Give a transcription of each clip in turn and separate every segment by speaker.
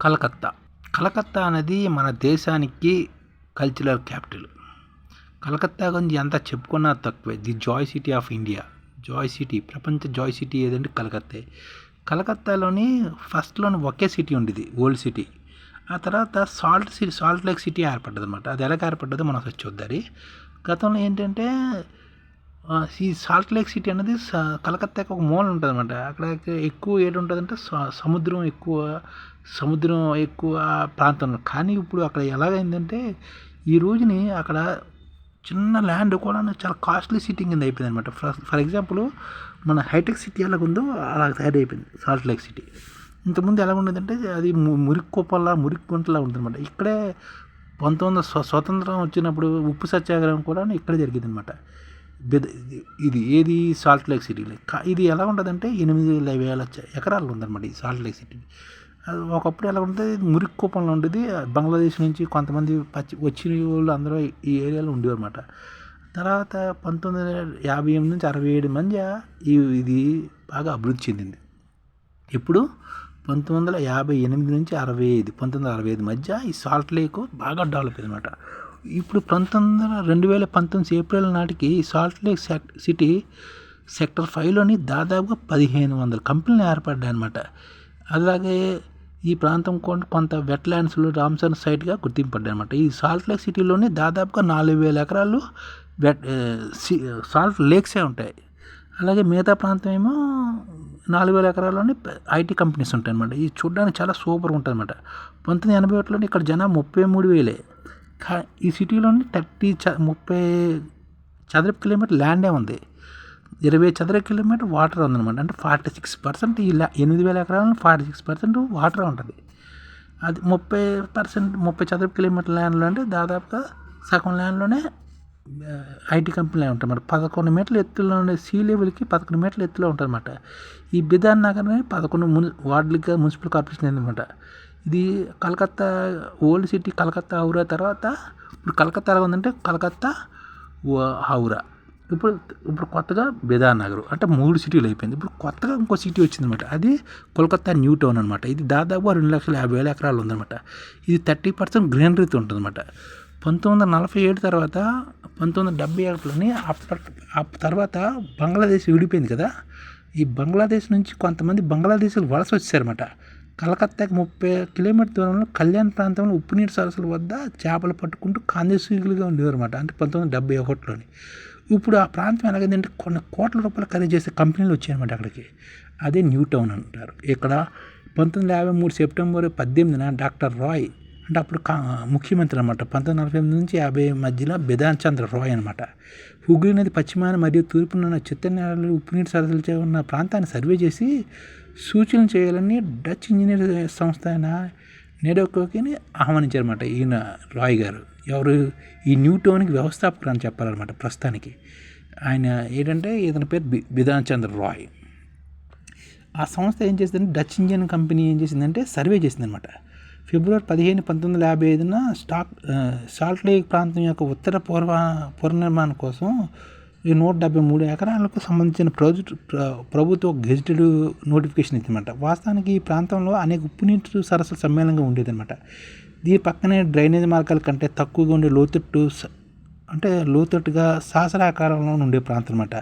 Speaker 1: కలకత్తా. కలకత్తా అనేది మన దేశానికి కల్చరల్ క్యాపిటల్ కలకత్తా గురించి ఎంత చెప్పుకున్నా తక్కువే. The joy city of India. Joy city. ప్రపంచ జాయ్ సిటీ ఏదంటే కలకత్తే. కలకత్తాలోని ఫస్ట్లోని ఒకే సిటీ ఉండేది. ఓల్డ్ సిటీ ఆ తర్వాత salt city salt lake city ఏర్పడ్డది అనమాట అది ఎలా ఏర్పడ్డదో మనం చూద్దాం గతంలో ఏంటంటే ఈ సాల్ట్ లేక్ సిటీ అనేది స- కలకత్తాకి ఒక మూల ఉంటుంది అనమాట అక్కడ ఎక్కువ ఏడు ఉంటుందంటే స- సముద్రం ఎక్కువ సముద్రం ఎక్కువ ప్రాంతం. కానీ ఇప్పుడు అక్కడ ఎలాగైందంటే ఈ రోజుని అక్కడ చిన్న ల్యాండ్ కూడా చాలా కాస్ట్లీ సిటీ కింద అయిపోయింది అనమాట ఫర్ ఫర్ ఎగ్జాంపుల్ మన హైటెక్ సిటీ ఎలాగ ఉందో అలా తయారైపోయింది సాల్ట్ లేక్ సిటీ. ఇంతకుముందు ఎలా ఉండేదంటే అది ము- మురికి కుప్పల్లా మురికి గుంటలా ఉంటుందన్నమాట ఇక్కడే పంతొమ్మిది స్వతంత్రం వచ్చినప్పుడు ఉప్పు సత్యాగ్రహం కూడా ఇక్కడే జరిగింది అనమాట ఇది ఏది? సాల్ట్ లేక్ సిటీలో కా- ఇది ఎలా ఉంటుందంటే ఎనిమిది వేల ఎకరాలు ఉందన్నమాట ఈ సాల్ట్ లేక్ సిటీ ఒకప్పుడు ఎలా ఉంటుంది? మురికి కూపంలో ఉండేది బంగ్లాదేశ్ నుంచి కొంతమంది పచ్చి వచ్చిన వాళ్ళు అందరూ ఈ ఏరియాలో ఉండేవారనమాట తర్వాత పంతొమ్మిది వందల యాభై ఎనిమిది నుంచి అరవై ఏడు మధ్య ఈ- ఇది బాగా అభివృద్ధి చెందింది. ఇప్పుడు పంతొమ్మిది వందల యాభై ఎనిమిది నుంచి అరవై ఐదు పంతొమ్మిది వందల అరవై ఐదు మధ్య ఈ సాల్ట్ లేక్ బాగా డెవలప్ అయింది అనమాట ఇప్పుడు పంతొమ్మిది వందల రెండు వేల పంతొమ్మిది ఏప్రిల్ నాటికి ఈ సాల్ట్ లేక్ సెక్ సిటీ సెక్టర్ ఫైవ్లోని దాదాపుగా పదిహేను వందల కంపెనీలు ఏర్పడ్డాయి అనమాట అలాగే ఈ ప్రాంతం కొం- కొంత వెట్లాండ్స్లో రామ్సర్ సైట్గా గుర్తింపడ్డాయి అనమాట ఈ సాల్ట్ లేక్ సిటీలోని దాదాపుగా నాలుగు వేల ఎకరాలు వెట్ సి- సాల్ట్ లేక్సే ఉంటాయి. అలాగే మిగతా ప్రాంతం ఏమో నాలుగు వేల ఎకరాల్లోనే ఐటీ కంపెనీస్ ఉంటాయి అనమాట ఇది చూడడానికి చాలా సూపర్గా ఉంటుంది అనమాట పంతొమ్మిది ఎనభై ఒకటిలోనే ఇక్కడ జనాభా ముప్పై మూడు వేలే. ఈ సిటీలోని థర్టీ చ ముప్పై చదరపు కిలోమీటర్ ల్యాండే ఉంది. ఇరవై చదరపు కిలోమీటర్ వాటర్ ఉందన్నమాట. అంటే ఫార్టీ సిక్స్ పర్సెంట్ ఈ ల్యా ఎనిమిది వేల ఎకరాలను ఫార్టీ సిక్స్ పర్సెంట్ వాటర్ ఉంటుంది. అది ముప్పై పర్సెంట్ ముప్పై చదరపు కిలోమీటర్ ల్యాండ్లో అంటే దాదాపుగా సగం ల్యాండ్లోనే ఐటీ కంపెనీలు ఉంటాయి అన్నమాట పదకొండు మీటర్ల ఎత్తులో ఉండే సీ లెవెల్కి పదకొండు మీటర్ల ఎత్తులో ఉంటుంది అనమాట ఈ బిధాన్ నగర్ పదకొండు ముని వార్డులుగా మున్సిపల్ కార్పొరేషన్ అనమాట ఇది కలకత్తా ఓల్డ్ సిటీ కలకత్తా హౌరా తర్వాత ఇప్పుడు కలకత్తా ఎలా ఉందంటే కలకత్తా వ- హౌరా. ఇప్పుడు ఇప్పుడు కొత్తగా బేదానగర్ అంటే మూడు సిటీలు అయిపోయింది. ఇప్పుడు కొత్తగా ఇంకో సిటీ వచ్చిందనమాట. అది కోల్కత్తా న్యూ టౌన్ అనమాట. ఇది దాదాపు రెండు లక్షల యాభై వేల ఎకరాలు ఉందన్నమాట ఇది థర్టీ పర్సెంట్ గ్రీనరీతో ఉంటుందన్నమాట పంతొమ్మిది వందల నలభై ఏడు తర్వాత పంతొమ్మిది వందల డెబ్బై ఒకటిలోని ఆ తర్వాత బంగ్లాదేశ్ విడిపోయింది కదా. ఈ బంగ్లాదేశ్ నుంచి కొంతమంది బంగ్లాదేశ్ వలస వచ్చారన్నమాట కలకత్తాకి ముప్పై కిలోమీటర్ దూరంలో కళ్యాణ్ ప్రాంతంలో ఉప్పునీటి సరస్సుల వద్ద చేపలు పట్టుకుంటూ కాందేశీకులుగా ఉండేవారన్నమాట. అంటే పంతొమ్మిది డెబ్బై ఒకటిలోని. ఇప్పుడు ఆ ప్రాంతం ఎలాగైందంటే కొన్ని కోట్ల రూపాయలు ఖరీదు చేసే కంపెనీలు వచ్చాయన్నమాట అక్కడికి. అదే న్యూ టౌన్ అంటారు. ఇక్కడ పంతొమ్మిది యాభై మూడు సెప్టెంబర్ పద్దెనిమిదిన డాక్టర్ రాయ్ అంటే అప్పుడు కా ముఖ్యమంత్రి అనమాట పంతొమ్మిది నలభై ఎనిమిది నుంచి యాభై మధ్యలో బిధాన్ చంద్ర రాయ్ అనమాట హుగ్లీ నది పశ్చిమాన మరియు తూర్పున ఉన్న చిత్త నేలలు ఉప్పునీటి సరస్సులచే ఉన్న ప్రాంతాన్ని సర్వే చేసి సూచనలు చేయాలని డచ్ ఇంజనీర్ సంస్థ అయిన నేడోకోకిని ఆహ్వానించారన్నమాట. ఈయన రాయ్ గారు. ఎవరు? ఈ న్యూటోన్కి వ్యవస్థాపకులు అని చెప్పాలన్నమాట ప్రస్తుతానికి. ఆయన ఏంటంటే ఇతని పేరు బి బిధాన్ చంద్ర రాయ్. ఆ సంస్థ ఏం చేసిందంటే డచ్ ఇంజిన్ కంపెనీ ఏం చేసిందంటే సర్వే చేసిందనమాట ఫిబ్రవరి పదిహేను పంతొమ్మిది వందల యాభై ఐదున స్టాక్ సాల్ట్ లేక్ ప్రాంతం యొక్క ఉత్తర పూర్వ పునర్నిర్మాణం కోసం ఈ నూట డెబ్బై మూడు ఎకరాలకు సంబంధించిన ప్రాజెక్టు ప్రభుత్వ గెజిటెడ్ నోటిఫికేషన్ ఇచ్చిందన్నమాట. వాస్తవానికి ఈ ప్రాంతంలో అనేక ఉప్పునీటి సరస్సులు సమ్మేళనంగా ఉండేదన్నమాట. దీని పక్కనే డ్రైనేజ్ మార్గాల కంటే తక్కువగా ఉండే లోతట్టు అంటే లోతట్టుగా శాసనాకారంలో ఉండే ప్రాంతం అనమాట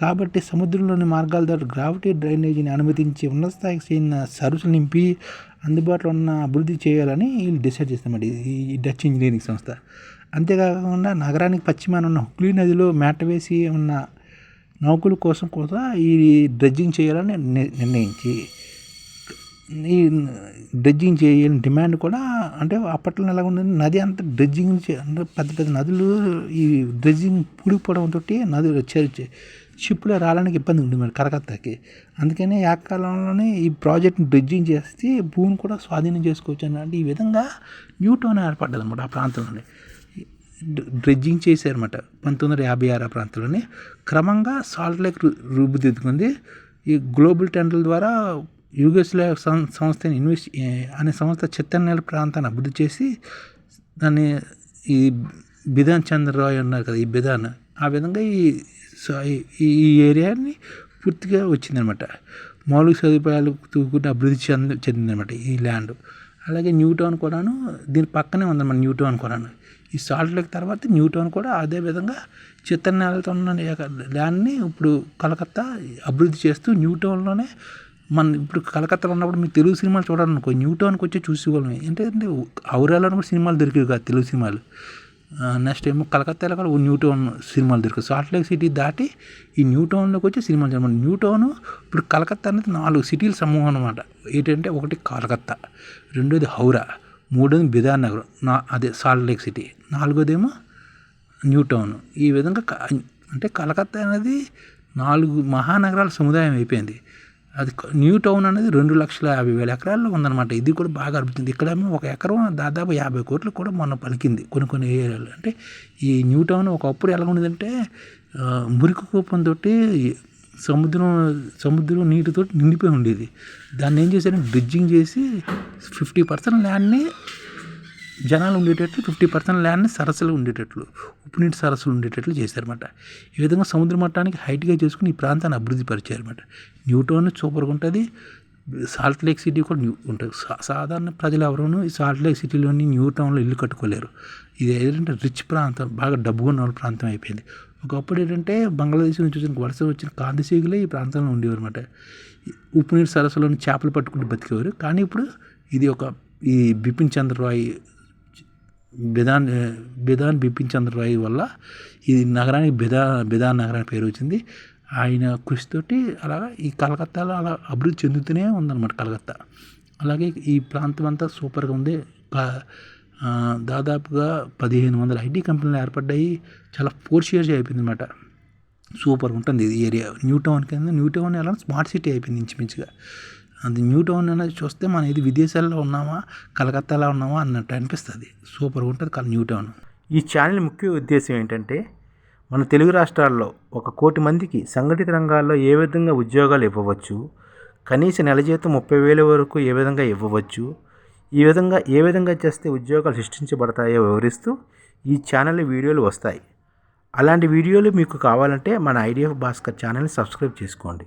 Speaker 1: కాబట్టి సముద్రంలోని మార్గాల ద్వారా గ్రావిటీ డ్రైనేజీని అనుమతించి ఉన్నత స్థాయికి చెందిన సరుకులు నింపి అందుబాటులో ఉన్న అభివృద్ధి చేయాలని వీళ్ళు డిసైడ్ చేస్తామండి ఈ డచ్ ఇంజనీరింగ్ సంస్థ. అంతేకాకుండా నగరానికి పశ్చిమాన ఉన్న హుగ్లీ నదిలో మేట వేసి ఉన్న నౌకల కోసం కూడా ఈ డ్రెడ్జింగ్ చేయాలని నిర్ణయించి ఈ డ్రెడ్జింగ్ చేయాలని డిమాండ్ కూడా అంటే అప్పట్లో ఎలా ఉండేది నది అంతా డ్రెడ్జింగ్ చే- అంటే పెద్ద పెద్ద నదులు ఈ డ్రెడ్జింగ్ పూడిపోవడంతో నది వచ్చే షిప్లో రావడానికి ఇబ్బంది ఉంది మరి కలకత్తాకి అందుకనే ఏకకాలంలోనే ఈ ప్రాజెక్ట్ని డ్రిడ్జింగ్ చేస్తే భూమిని కూడా స్వాధీనం చేసుకోవచ్చు అని అంటే ఈ విధంగా న్యూ టౌన్ ఏర్పడ్డది అనమాట ఆ ప్రాంతంలోనే. డ్రెడ్జింగ్ చేశారన్నమాట పంతొమ్మిది వందల యాభై ఆరు ఆ ప్రాంతంలోనే. క్రమంగా సాల్ట్ లేక్ రూపుదిద్దుకుంది. ఈ గ్లోబల్ టెండర్ల ద్వారా యూగస్లో సంస్థ ఇన్వెస్ట్ అనే సంస్థ చిత్తన్నెల ప్రాంతాన్ని అభివృద్ధి చేసి దాన్ని ఈ బిధాన్ చంద్ర రాయ్ ఉన్నారు కదా ఈ బిధాన్. ఆ విధంగా ఈ స- ఈ ఈ ఏరియాని పూర్తిగా వచ్చిందనమాట. మౌలిక సదుపాయాలు తూకుంటే అభివృద్ధి చెంది చెందిందనమాట ఈ ల్యాండ్. అలాగే న్యూ టౌన్ కూడాను దీని పక్కనే ఉందన్నమాట న్యూ టౌన్ కూడాను. ఈ సాల్ట్ లేక్ తర్వాత న్యూ టౌన్ కూడా అదే విధంగా చిత్తడి నేలతో ఉన్న ల్యాండ్ని ఇప్పుడు కలకత్తా అభివృద్ధి చేస్తూ న్యూ టౌన్లోనే మన ఇప్పుడు కలకత్తాలో ఉన్నప్పుడు మీరు తెలుగు సినిమాలు చూడాలనుకో న్యూ టౌన్కి వచ్చి చూసేవాళ్ళం ఏంటంటే ఔరాలో కూడా సినిమాలు దొరికేవి కాదు తెలుగు సినిమాలు. నెక్స్ట్ ఏమో కలకత్తాలో కూడా న్యూ టౌన్ సినిమాలు దొరుకుతాయి సాల్ట్ లేక్ సిటీ దాటి ఈ న్యూ టౌన్లోకి వచ్చి సినిమాలు చూడాలి న్యూ టౌన్ ఇప్పుడు కలకత్తా అనేది నాలుగు సిటీల సమూహం అనమాట ఏంటంటే ఒకటి కలకత్తా రెండోది హౌరా మూడోది బిదార్ నగరం నా అదే సాల్ట్ లేక్ సిటీ నాలుగోదేమో న్యూ టౌన్ ఈ విధంగా అంటే కలకత్తా అనేది నాలుగు మహానగరాల సముదాయం అయిపోయింది. అది న్యూ టౌన్ అనేది రెండు లక్షల యాభై వేల ఎకరాల్లో ఉందన్నమాట. ఇది కూడా బాగా అనిపించింది ఇక్కడ ఒక ఎకరం దాదాపు యాభై కోట్లు కూడా మొన్న పలికింది కొన్ని కొన్ని ఏరియాలు. అంటే ఈ న్యూ టౌన్ ఒకప్పుడు ఎలా ఉండేదంటే ఆ, మురికి కూపంతో సముద్రం సముద్రం నీటితో నిండిపోయి ఉండేది. దాన్ని ఏం చేశారంటే బ్రిడ్జింగ్ చేసి ఫిఫ్టీ పర్సెంట్ ల్యాండ్ని జనాలు ఉండేటట్లు ఫిఫ్టీ పర్సెంట్ ల్యాండ్ని సరస్సులు ఉండేటట్లు ఉప్పునీటి సరస్సులు ఉండేటట్లు చేశారన్నమాట. ఈ విధంగా సముద్ర మట్టానికి హైట్గా చేసుకుని ఈ ప్రాంతాన్ని అభివృద్ధి పరిచారన్నమాట. న్యూటోన్ సూపర్గా ఉంటుంది సాల్ట్ లేక్ సిటీ కూడా న్యూ ఉంటుంది. సా- సాధారణ ప్రజలు ఎవరూ ఈ సాల్ట్ లేక్ సిటీలోని న్యూ టౌన్లో ఇల్లు కట్టుకోలేరు. ఇది ఏంటంటే రిచ్ ప్రాంతం బాగా డబ్బు ఉన్న వాళ్ళ ప్రాంతం అయిపోయింది. ఒకప్పుడు ఏంటంటే బంగ్లాదేశ్ నుంచి వచ్చిన వలస వచ్చిన కాంతిశీగులే ఈ ప్రాంతంలో ఉండేవారు అనమాట ఉప్పు సరస్సులోని చేపలు పట్టుకుంటూ బతికేవారు. కానీ ఇప్పుడు ఇది ఒక ఈ బిపిన్ చంద్ర బెదాన్ బెదాన్ బిపిన్ చంద్ర రాయ్ వల్ల ఈ నగరానికి బెదా బెదాన్ నగరానికి పేరు వచ్చింది. ఆయన కృషితోటి అలాగా ఈ కలకత్తాలో అలా అభివృద్ధి చెందుతూనే ఉందన్నమాట కలకత్తా. అలాగే ఈ ప్రాంతం అంతా సూపర్గా ఉంది. దాదాపుగా పదిహేను వందల ఐటీ కంపెనీలు ఏర్పడ్డాయి. చాలా ఫోర్షియర్స్ అయిపోయింది అనమాట సూపర్ ఉంటుంది ఇది ఏరియా. న్యూ టౌన్ కింద న్యూ టౌన్ ఎలా స్మార్ట్ సిటీ అయిపోయింది ఇంచుమించుగా. అది న్యూ టౌన్ అనేది చూస్తే మనం ఇది విదేశాల్లో ఉన్నామా కలకత్తాలో ఉన్నామా అన్నట్టు అనిపిస్తుంది. సూపర్ ఉంటుంది కల న్యూ టౌన్
Speaker 2: ఈ ఛానల్ ముఖ్య ఉద్దేశం ఏంటంటే మన తెలుగు రాష్ట్రాల్లో ఒక కోటి మందికి సంఘటిత రంగాల్లో ఏ విధంగా ఉద్యోగాలు ఇవ్వవచ్చు కనీస నెల జీతం ముప్పై వేల వరకు ఏ విధంగా ఇవ్వవచ్చు ఈ విధంగా ఏ విధంగా చేస్తే ఉద్యోగాలు సృష్టించబడతాయో వివరిస్తూ ఈ ఛానల్ వీడియోలు వస్తాయి. అలాంటి వీడియోలు మీకు కావాలంటే మన ఐడిఎఫ్ భాస్కర్ ఛానల్ని సబ్స్క్రైబ్ చేసుకోండి.